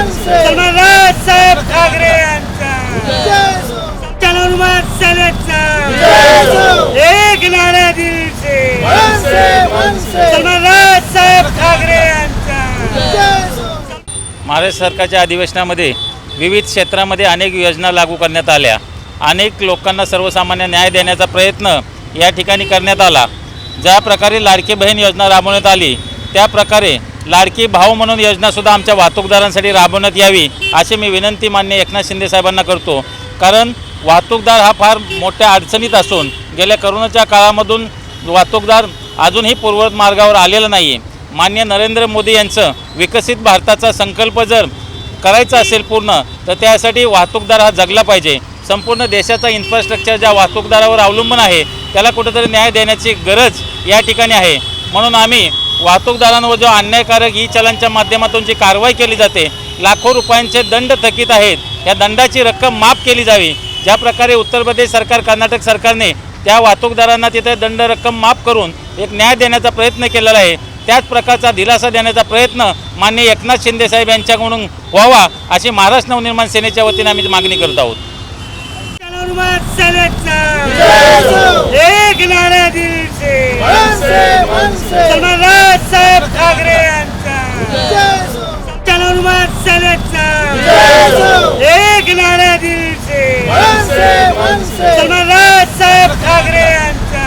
सन्मानराज साहेब ठाकरे यांचा हनुमान सेनेचा एक नारा दिलसे सन्मानराज साहेब ठाकरे यांचा महाराष्ट्र सरकारच्या अधिवेशनामध्ये विविध क्षेत्रामध्ये अनेक योजना लागू करण्यात आल्या. अनेक लोकांना सर्वसामान्य न्याय देण्याचा प्रयत्न या ठिकाणी करण्यात आला. ज्या प्रकारे लाडकी बहीण योजना राबवण्यात आली त्या प्रकारे लाडकी भाऊ म्हणून योजनासुद्धा आमच्या वाहतूकदारांसाठी राबवण्यात यावी अशी मी विनंती मान्य एकनाथ शिंदे साहेबांना करतो. कारण वाहतूकदार हा फार मोठ्या अडचणीत असून गेल्या करोनाच्या काळामधून वाहतूकदार अजूनही पूर्ववत मार्गावर आलेला नाही आहे मान्य नरेंद्र मोदी यांचं विकसित भारताचा संकल्प जर करायचा असेल पूर्ण तर त्यासाठी वाहतूकदार हा जगला पाहिजे. संपूर्ण देशाचा इन्फ्रास्ट्रक्चर ज्या वाहतूकदारावर अवलंबून आहे त्याला कुठेतरी न्याय देण्याची गरज या ठिकाणी आहे. म्हणून आम्ही वाहतूकदारांवर जो अन्यायकारक ई चलनच्या माध्यमातून जी कारवाई केली जाते लाखो रुपयांचे दंड थकीत आहेत. या दंडाची रक्कम माफ केली जावी. ज्या प्रकारे उत्तर प्रदेश सरकार कर्नाटक सरकारने त्या वाहतूकदारांना तिथे दंड रक्कम माफ करून एक न्याय देण्याचा प्रयत्न केलेला आहे. त्याच प्रकारचा दिलासा देण्याचा प्रयत्न माननीय एकनाथ शिंदे साहेब यांच्याकडून व्हावा अशी महाराष्ट्र नवनिर्माण सेनेच्या वतीने आम्ही मागणी करत आहोत. एक नारा दिलसे सन्मानराज साहेब ठाकरे यांचा हनुमान सेनेचा एक नारा दिलसे सन्मानराज साहेब ठाकरे यांचा